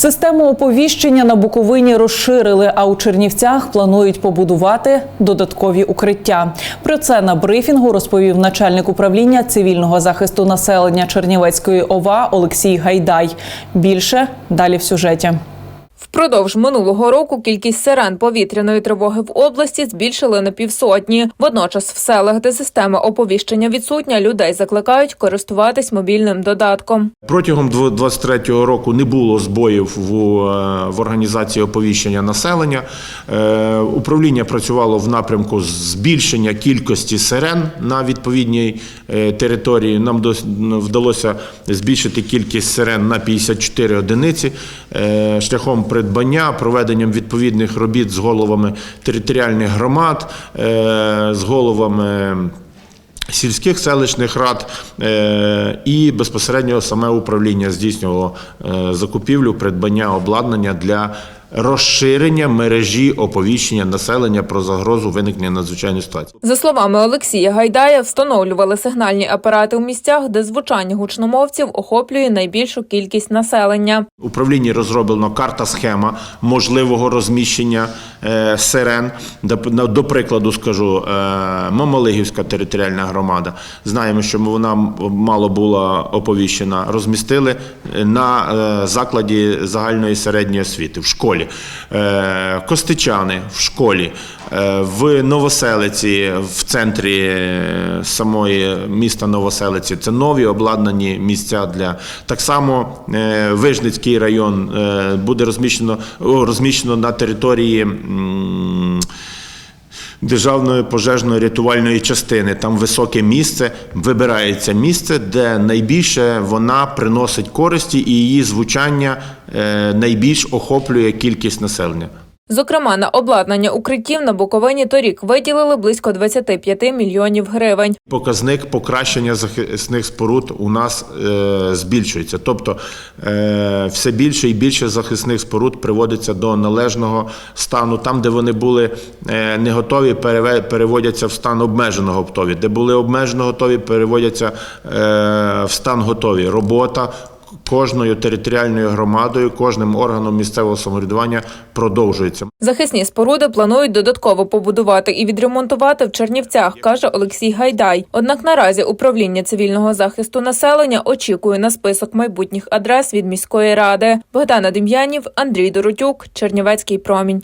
Систему оповіщення на Буковині розширили, а у Чернівцях планують побудувати додаткові укриття. Про це на брифінгу розповів начальник управління цивільного захисту населення Чернівецької ОВА Олексій Гайдай. Більше далі в сюжеті. Впродовж минулого року кількість сирен повітряної тривоги в області збільшили на півсотні. Водночас в селах, де система оповіщення відсутня, людей закликають користуватись мобільним додатком. Протягом 2023 року не було збоїв в, е, організації оповіщення населення. Е, Управління працювало в напрямку збільшення кількості сирен на відповідній е, території. Нам вдалося збільшити кількість сирен на 54 одиниці шляхом придбання, проведенням відповідних робіт з головами територіальних громад, е, з головами сільських селищних рад е, і безпосередньо саме управління здійснювало е, закупівлю, придбання обладнання для розширення мережі оповіщення населення про загрозу виникнення надзвичайної ситуації. За словами Олексія Гайдая, встановлювали сигнальні апарати у місцях, де звучання гучномовців охоплює найбільшу кількість населення. Управлінні розроблено карта схема можливого розміщення е, сирен. До, до прикладу скажу, е, Мамалигівська територіальна громада. Знаємо, що вона мало була оповіщена. Розмістили на е, закладі загальної середньої освіти в школі. Е, Костичани в школі. Е, В Новоселиці, в центрі е, самої міста Новоселиці, це нові обладнані місця для так само Вижницький район буде розміщено розміщено на території. Державної пожежної рятувальної частини там високе місце, вибирається місце, де найбільше вона приносить користі, і її звучання е, найбільш охоплює кількість населення. Зокрема, на обладнання укриттів на Буковині торік виділили близько 25 мільйонів гривень. Показник покращення захисних споруд у нас е, збільшується. Тобто е, все більше і більше захисних споруд приводиться до належного стану. Там, де вони були е, не готові, переводяться в стан обмеженого готові. Де були обмежено готові, переводяться е, в стан готові. Робота кожною територіальною громадою, кожним органом місцевого самоврядування продовжується. Захисні споруди планують додатково побудувати і відремонтувати в Чернівцях, каже Олексій Гайдай. Однак наразі управління цивільного захисту населення очікує на список майбутніх адрес від міської ради. Богдана Дем'янів, Андрій Доротюк, Чернівецький промінь.